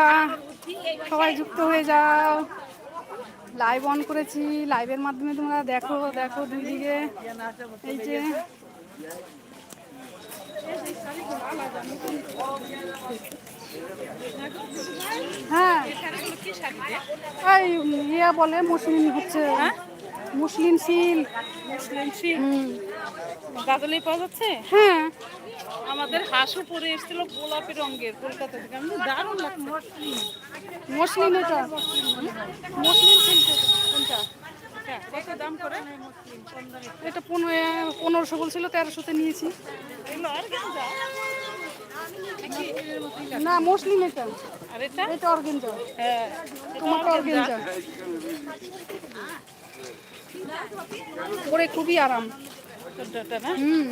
বন্ধুরা, সবাই যুক্ত হয়ে যাও। লাইভ অন করেছি। লাইভের মাধ্যমে তোমরা দেখো দেখো দুই দিকে এই যে। হ্যাঁ। এই ইয়া বলে মুসলিম হচ্ছে। মুসলিম সিল। মুসলিম হুম গাজলে পাওয়া যাচ্ছে? হ্যাঁ। আমাদের হাঁসও পরে এসেছিল গোলাপি রঙের কলকাতা থেকে। আমি দারুণ লাগছে। মুসলিম। এটা। মুসলিম সিল্ক কোনটা? হ্যাঁ, কত দাম করে? এটা পনেরো পনেরোশো বলছিল তেরোশোতে নিয়েছি। না মুসলিম এটা। আর এটা? এটা অর্গেঞ্জা। হ্যাঁ তোমারটা অর্গেঞ্জা। পরে খুবই আরাম। হুম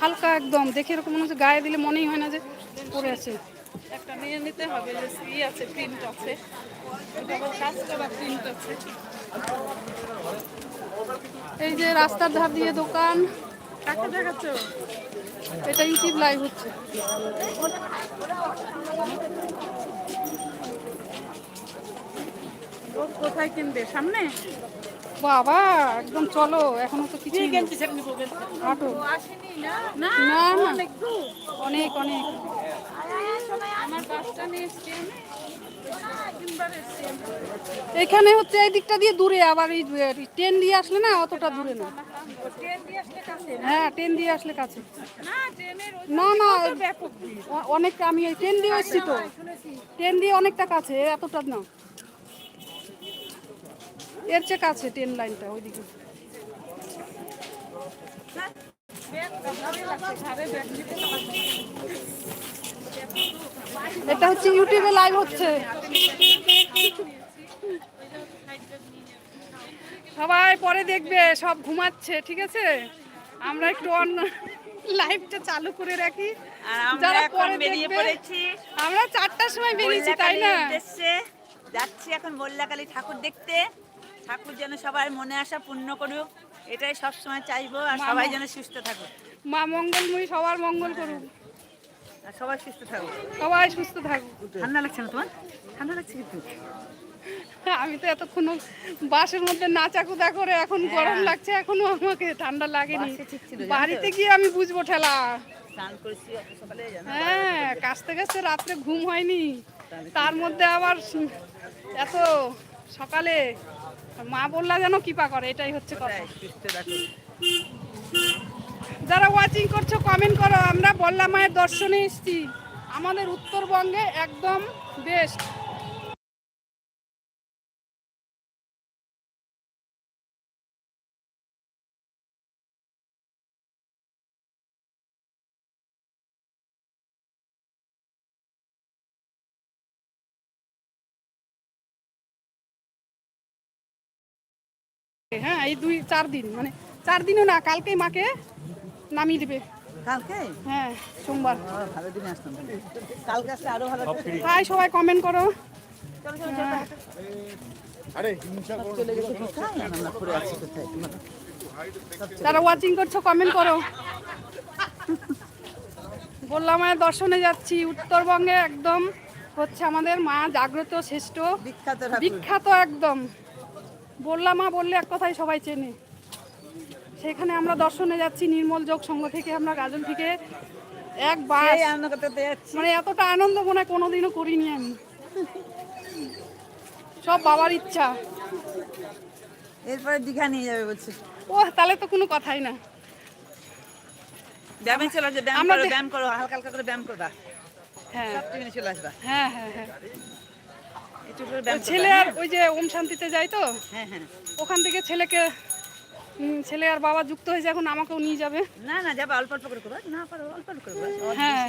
হালকা একদম। দেখে এরকম মনে হচ্ছে গায়ে দিলে মনেই হয় না যে পরে আছে। একটা নিয়ে নিতে হবে যে ই আছে প্রিন্ট আছে। এটা আবার কাজ করা প্রিন্ট আছে। এই যে রাস্তার ধার দিয়ে দোকান। কাকে দেখাচ্ছ? এটা ইউটিউব লাইভ হচ্ছে। কোথায় কিনবে? সামনে? বাবা একদম চলো এখনও তো কিছু হাঁটো। না? না না অনেক অনেক অনেক। এখানে হচ্ছে এই দিকটা দিয়ে দূরে আবার এই ট্রেন দিয়ে আসলে না অতটা দূরে না। হ্যাঁ ট্রেন দিয়ে আসলে কাছে। না না না ব্যাপক ভিড়। অ- অনেকটা আমি এই ট্রেন দিয়ে এসেছি তো। ট্রেন দিয়ে অনেকটা কাছে এতটা না। এর চেয়ে কাছে ট্রেন লাইনটা ওইদিকে। এটা হচ্ছে ইউটিউবে লাইভ হচ্ছে। সবাই পরে দেখবে সব ঘুমাচ্ছে ঠিক আছে? আমরা একটু অন্য লাইভটা চালু করে রাখি। যারা পরে বেরিয়ে দেখবে পড়েছি। আমরা চারটার সময় বেরিয়েছি তাই না? যাচ্ছি এখন মোল্লাকালী ঠাকুর দেখতে। ঠাকুর যেন সবার মনে আসা পূর্ণ করুক এটাই সব সময় চাইব আর সবাই যেন সুস্থ থাকুক। মা মঙ্গলময়ী সবার মঙ্গল করুক। আর সবাই সুস্থ থাকুক। সবাই সুস্থ থাকুক। ঠান্ডা লাগছে না তোমার? ঠান্ডা লাগছে কিন্তু। আমি তো এতক্ষণ বাসের মধ্যে নাচাকুদা করে এখন গরম লাগছে এখনও আমাকে ঠান্ডা লাগেনি? বাড়িতে গিয়ে আমি বুঝব ঠেলা। হ্যাঁ কাছতে কাছতে রাত্রে ঘুম হয়নি। তার মধ্যে আবার এত সকালে মা বললা যেন কৃপা করে এটাই হচ্ছে কথা। যারা ওয়াচিং করছ কমেন্ট করো আমরা বল্লা মায়ের দর্শনে এসছি। আমাদের উত্তরবঙ্গে একদম বেস্ট হ্যাঁ এই দুই চার দিন মানে চার দিনও না কালকেই মাকে নামিয়ে দেবে। কালকে? হ্যাঁ সোমবার। ভালো দিনে আসতাম। কালকে আসলে আরও ভালো হাই সবাই কমেন্ট করো। তোমরা যারা ওয়াচিং করছ কমেন্ট করো। বললাম দর্শনে যাচ্ছি। উত্তরবঙ্গে একদম হচ্ছে আমাদের মা জাগ্রত শ্রেষ্ঠ। বিখ্যাত বিখ্যাত একদম। বললাম মা বললে এক কথাই সবাই চেনে। সেখানে আমরা দর্শনে যাচ্ছি নির্মল যোগ সংঘ থেকে আমরা গাজন থেকে এক বাস। মানে এতটা আনন্দ মনে হয় কোনোদিনও করিনি আমি। সব বাবার ইচ্ছা। এরপরে দীঘা নিয়ে যাবে বলছে। ও তাহলে তো কোনো কথাই না। ব্যায়ামে চলে আসবে ব্যায়াম করো ব্যায়াম করো হালকা হালকা করে ব্যায়াম করবা। হ্যাঁ। চলে আসবা। হ্যাঁ হ্যাঁ হ্যাঁ একটু করে ওই ব্যায়াম ছেলে আর ওই যে ওম শান্তিতে যাই তো? হ্যাঁ হ্যাঁ। ওখান থেকে ছেলেকে ছেলে আর বাবা যুক্ত হয়েছে এখন আমাকেও নিয়ে যাবে। না না যাবা অল্প অল্প করে করবা না পারো অল্প অল্প করে হ্যাঁ।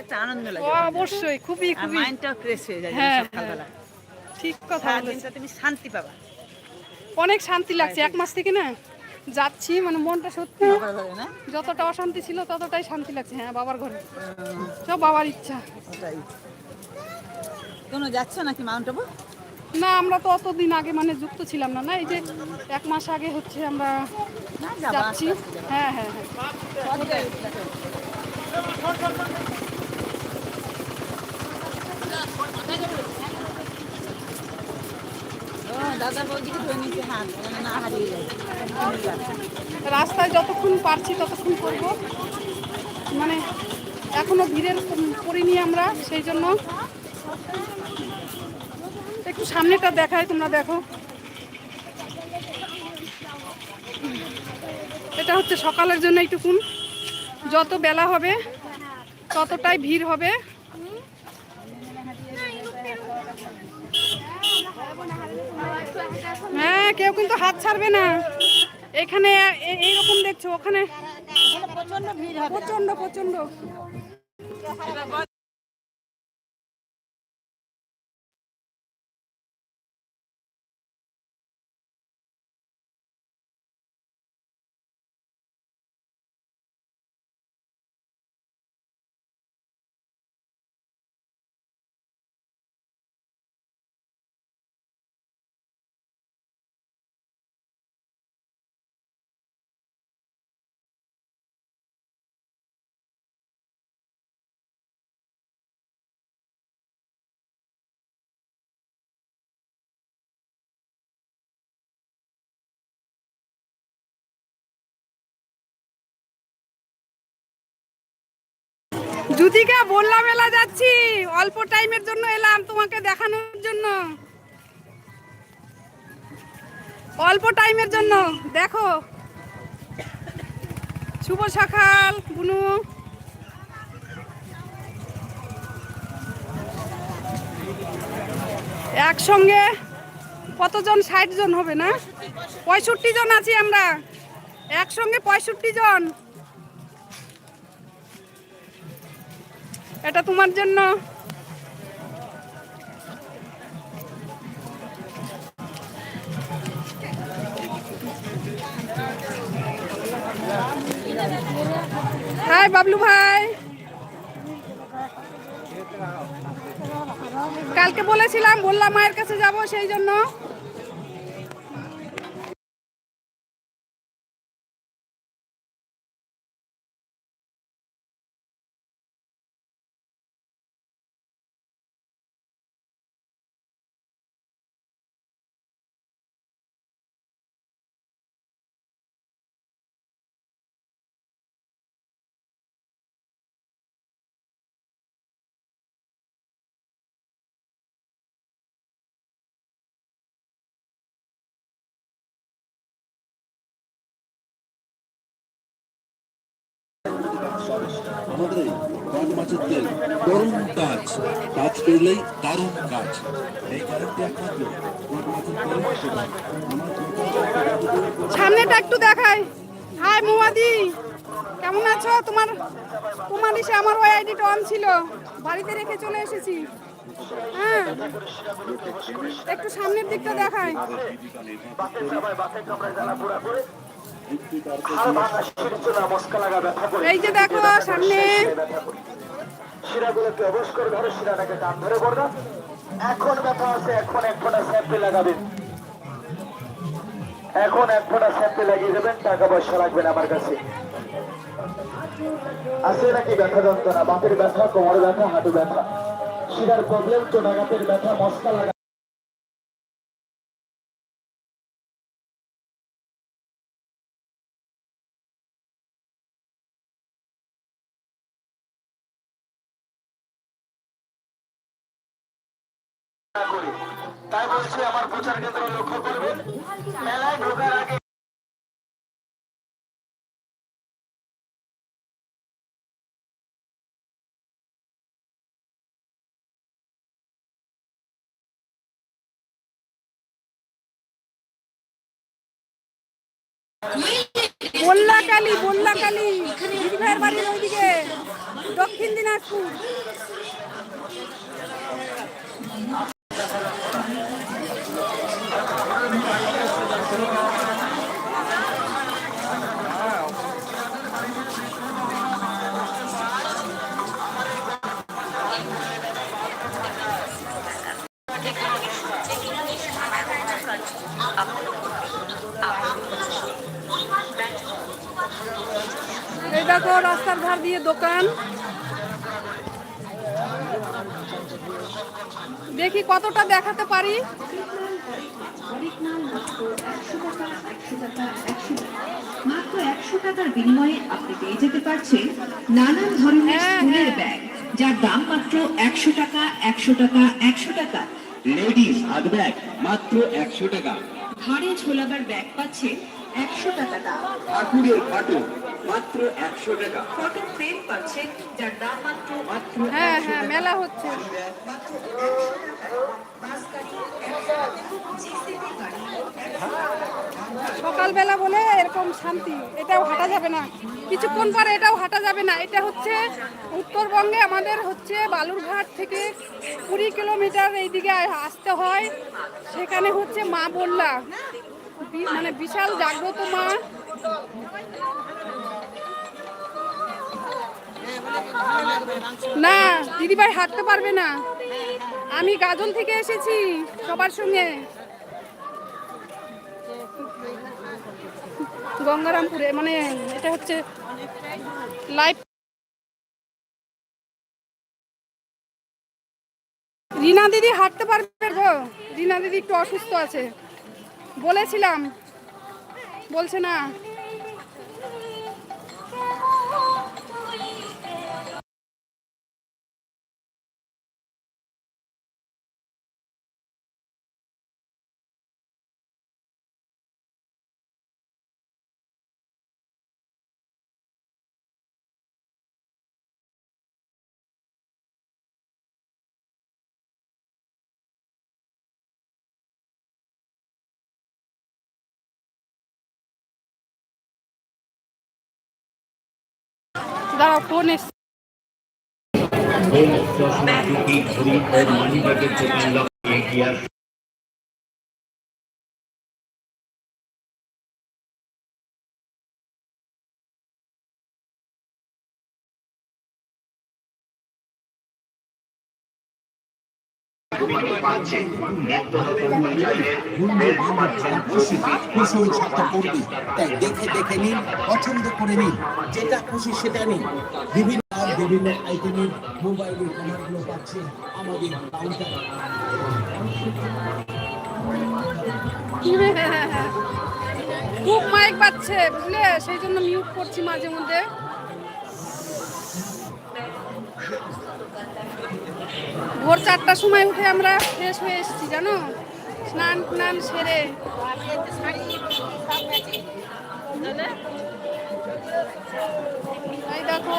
একটা আনন্দ লাগে। অবশ্যই খুবই খুবই। মাইন্ডটাও ফ্রেশ হয়ে যায় হ্যাঁ, সকালবেলা। ঠিক কথা তুমি শান্তি পাবা। অনেক শান্তি লাগছে এক মাস থেকে না? যাচ্ছি মানে মনটা সত্যি যতটা অশান্তি ছিল ততটাই শান্তি লাগছে হ্যাঁ বাবার ঘরে। সব বাবার ইচ্ছা। কোনো যাচ্ছ নাকি মাউন্ট আবু না আমরা তো অতদিন আগে মানে যুক্ত ছিলাম না না? এই যে এক মাস আগে হচ্ছে আমরা যাচ্ছি। হ্যাঁ হ্যাঁ হ্যাঁ। যায়। রাস্তায় যতক্ষণ পারছি ততক্ষণ করব। মানে এখনও ভিড়ের পড়িনি আমরা সেই জন্য একটু সামনেটা দেখায় তোমরা দেখো। এটা হচ্ছে সকালের জন্য এইটুকুন যত বেলা হবে ততটাই ভিড় হবে। হ্যাঁ কেউ কিন্তু হাত ছাড়বে না। এখানে এইরকম দেখছ ওখানে প্রচণ্ড ভিড় হবে। প্রচণ্ড প্রচণ্ড জুতিকা বললাম এলা যাচ্ছি। অল্প টাইমের জন্য এলাম তোমাকে দেখানোর জন্য। অল্প টাইমের জন্য, দেখো। শুভ সকাল, বুনু। একসঙ্গে কতজন? ষাট জন হবে না? পঁয়ষট্টি জন আছি আমরা। একসঙ্গে পঁয়ষট্টি জন। এটা তোমার জন্য। হাই বাবলু ভাই। কালকে বলেছিলাম বললাম মায়ের কাছে যাব সেই জন্য। আমাদের মাছের তেল দারুণ কাজ কাজ করলেই দারুণ কাজ। এই একমাত্র সামনেটা একটু দেখাই। হাই মুমাদি কেমন আছো? তোমার তোমার এসে আমার ওই আইডিটা অন ছিল। বাড়িতে রেখে চলে এসেছি। হ্যাঁ একটু সামনের দিকটা দেখাই। এই যে দেখো, সামনে। এখন ব্যথা এক ফোঁটা স্যাম্পে লাগিয়ে দেবেন, টাকা পয়সা লাগবে আমার কাছে। আছে নাকি ব্যথা যন্ত্রণা? বাপের ব্যথা, কোমর ব্যথা, হাঁটু ব্যথা। শিরার প্রবলেম চোনাগাতের ব্যথা মস্কা লাগা তাই বলছি আমার প্রচার কেন্দ্র লক্ষ্য করবেন। মেলায় ঢোকার আগে বল্লাকালী দিদি ভাইয়ের বাড়ির ওইদিকে, দক্ষিণ দিনাজপুর। এই দেখো রাস্তার ধার দিয়ে দোকান। দেখি কতটা দেখাতে পারি। মাত্র একশো টাকার বিনিময়ে আপনি পেয়ে যেতে পারছেন নানান ধরনের হ্যাঁ, স্কুলের হ্যাঁ। ব্যাগ যার দাম মাত্র একশো টাকা একশো টাকা একশো টাকা। লেডিস হাত ব্যাগ মাত্র একশো টাকা। ঘাড়ে ঝোলাবার ব্যাগ পাচ্ছে একশো টাকা দাম। ঠাকুরের খাটো মাত্র একশো টাকা। ফটো ফ্রেম পাচ্ছেন যার দাম মাত্র মাত্র হ্যাঁ হ্যাঁ মেলা হচ্ছে। সকালবেলা বলে এরকম শান্তি এটাও হাঁটা যাবে না। কিছুক্ষণ পরে এটাও হাঁটা যাবে না। এটা হচ্ছে উত্তরবঙ্গে আমাদের হচ্ছে বালুরঘাট থেকে কুড়ি কিলোমিটার এইদিকে আসতে হয়। সেখানে হচ্ছে মা বললা মানে বিশাল জাগ্রত মা। না, দিদিভাই হাঁটতে পারবে না। আমি গাজল থেকে এসেছি সবার সঙ্গে। গঙ্গারামপুরে মানে এটা হচ্ছে লাইভ রিনা দিদি হাঁটতে পারবে গো। রিনা দিদি একটু অসুস্থ আছে। বলেছিলাম, বলছে না। daha pones. দেখে দেখে নিন পছন্দ করে নিন যেটা খুশি সেটা নিন বিভিন্ন বিভিন্ন আইটেমের মোবাইলের আমাদের খুব মাইক বাজছে, বুঝলে? সেই জন্য মিউট করছি মাঝে মধ্যে। ভোর চারটার সময় উঠে আমরা ফ্রেশ হয়ে এসেছি জানো? স্নান টান সেরে। এই দেখো।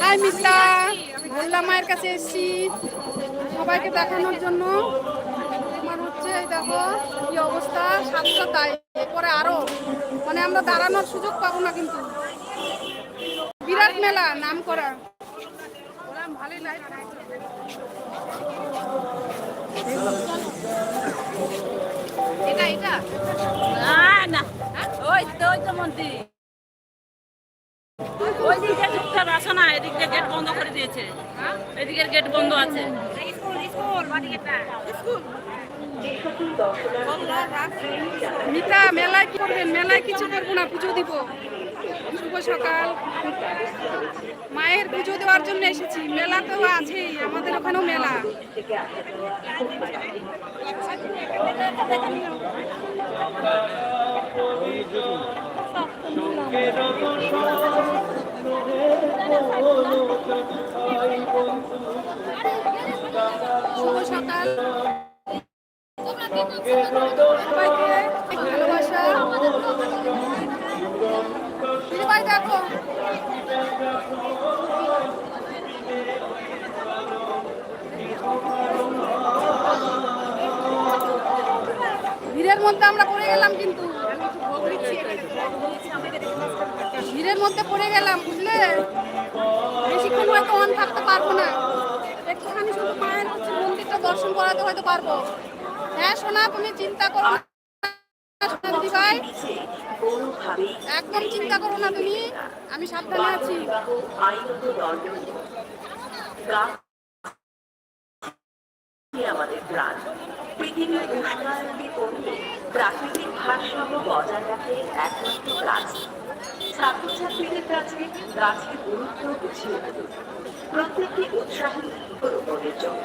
হাই মিতা ভোল্লা মায়ের কাছে এসেছি। সবাইকে দেখানোর জন্য। তোমার হচ্ছে, এই দেখো, কি অবস্থা? সাতটা তাই এরপরে আরও। মানে আমরা দাঁড়ানোর সুযোগ পাবো না কিন্তু। বিরাট মেলা নাম করা ভালোই লাইট এটা এটা। না ওই তো ওই তো মন্দির ওই দিকে আসো না এদিকে গেট বন্ধ করে দিয়েছে। এদিকের গেট বন্ধ আছে। মিতা মেলায় কি করবেন মেলায় কিছু করব না পুজো দিব। শুভ সকাল। মায়ের পুজো দেওয়ার জন্য এসেছি। মেলা তো আছেই, আমাদের ওখানেও মেলা। শুভ সকাল। ভালোবাসা। দিদিভাই দেখো। ভিড়ের মধ্যে আমরা পড়ে গেলাম কিন্তু। ভিড়ের মধ্যে পড়ে গেলাম, বুঝলে? বেশিক্ষণ হয়তো অন থাকতে পারব না। একটুখানি শুধু মায়ের মন্দিরটা দর্শন করাতে হয়তো পারব। হ্যাঁ সোনা, তুমি চিন্তা করো একদম চিন্তা করো না তুমি, আমি সাবধানে আছি। আমাদের প্রাকৃতিক ভারসাম্য বজায় রাখে একমাত্র ছাত্রছাত্রীদের কাছে গাছের গুরুত্ব বুঝিয়ে প্রত্যেককে উৎসাহিত রোপণের জন্য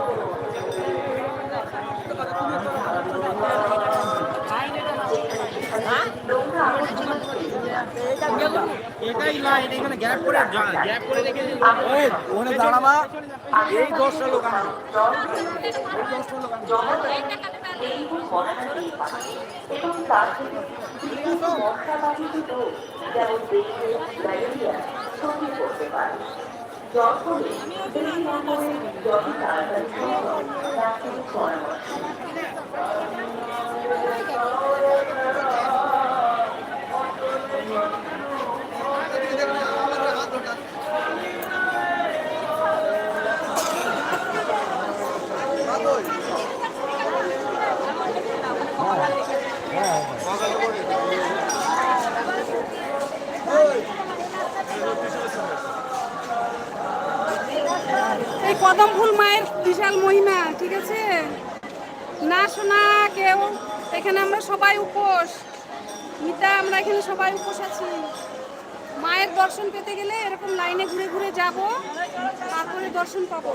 এটাই লাইন এখানে গ্যাপ করে গ্যাপ করে রেখে ওখানে দাঁড়াবা। এই দশটা লোক আনবে। ডেঙ্গু মশারি পাখি এবং তার থেকে বিভিন্ন মশাবাহিত রোগ যেমন ডেঙ্গু ম্যালেরিয়া ছড়িয়ে পড়তে পারে জ্বর হলে দেরি না করে যত তাড়াতাড়ি Thank you. এখানে আমরা সবাই উপোস। মিতা আমরা এখানে সবাই উপোস আছি। মায়ের দর্শন পেতে গেলে এরকম লাইনে ঘুরে ঘুরে যাব তারপরে দর্শন পাব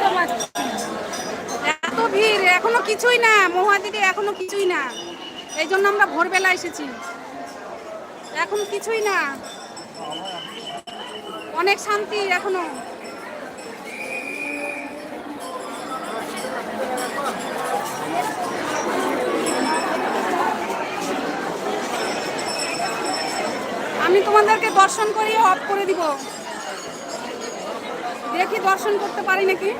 তো পাচ্ছি। এত ভিড় এখনও কিছুই না মহাদিদি এখনও কিছুই না এই জন্য আমরা এসেছি এখন কিছুই না। অনেক শান্তি এখনও। আমি তোমাদেরকে দর্শন করিয়ে অফ করে দিব। দেখি দর্শন করতে পারি নাকি?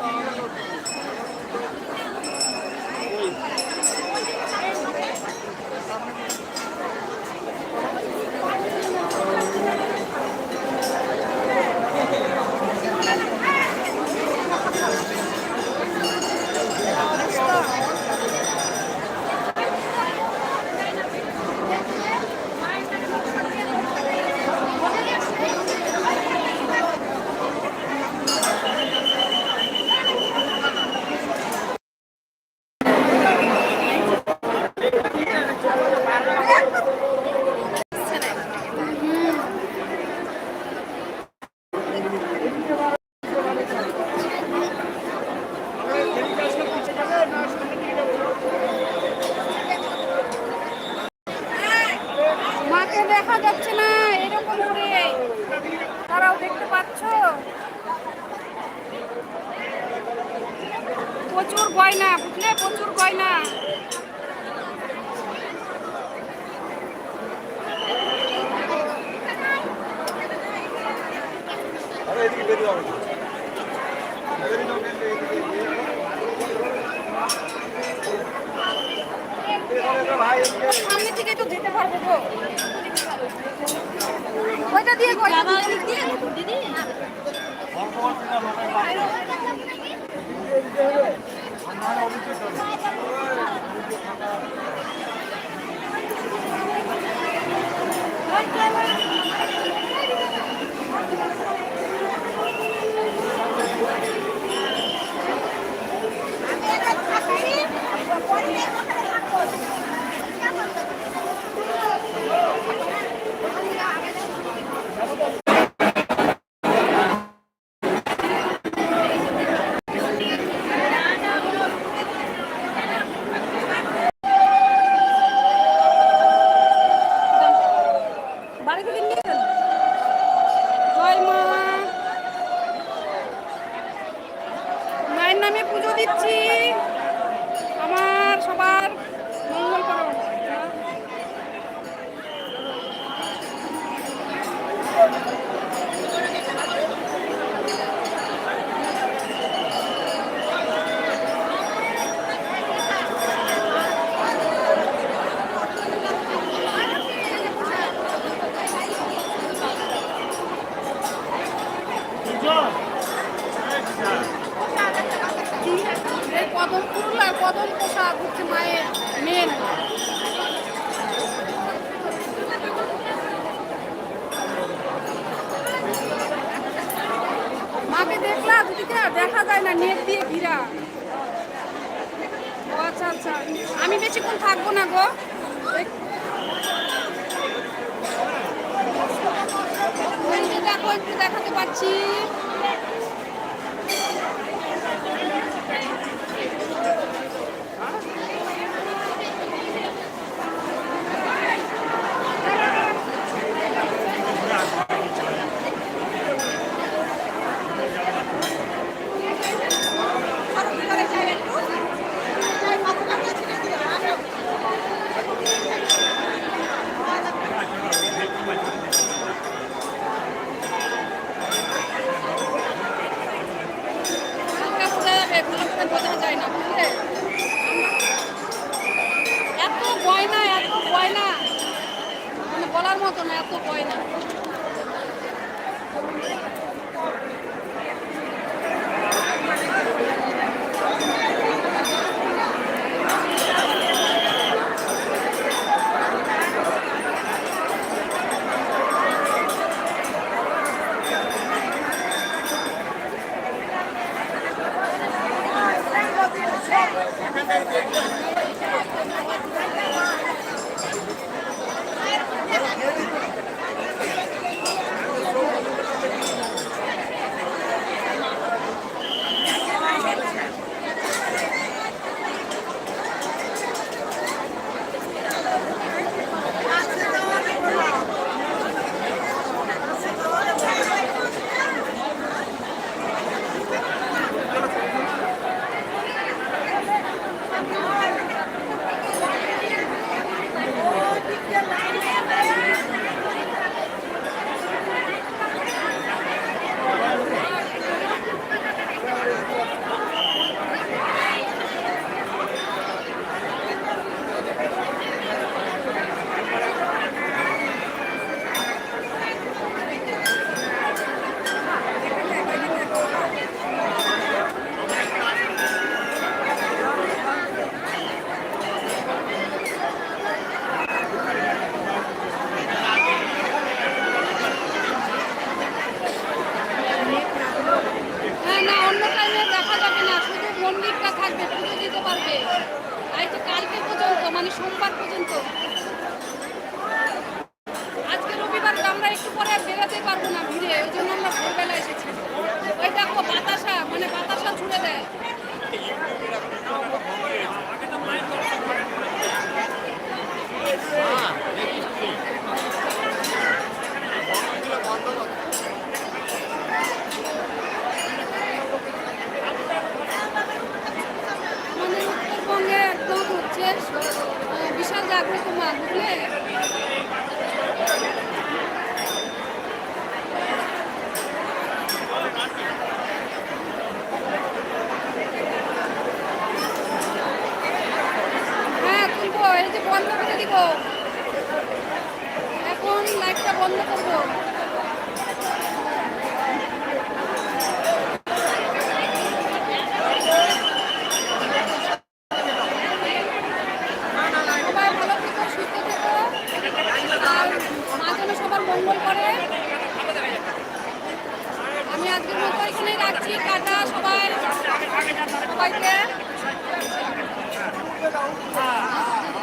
দিতে পারব গো ওইটা দিয়ে কর দিদি Thank you. শাড়িগুলি নিয়ে গেল মায়ের নামে পুজো দিচ্ছি। দেখলা? দুদিকে দেখা যায় না, নেট দিয়ে ঘিরা। ও আচ্ছা আচ্ছা। আমি বেশিক্ষণ থাকব না গো। একটু দেখাতে পাচ্ছি Спокойно. পরিবেশ বিশাল জাগ্রত মা বুঝলে? হ্যাঁ তুলবো এই বন্ধ করে দিব। এখন লাইটটা বন্ধ করব।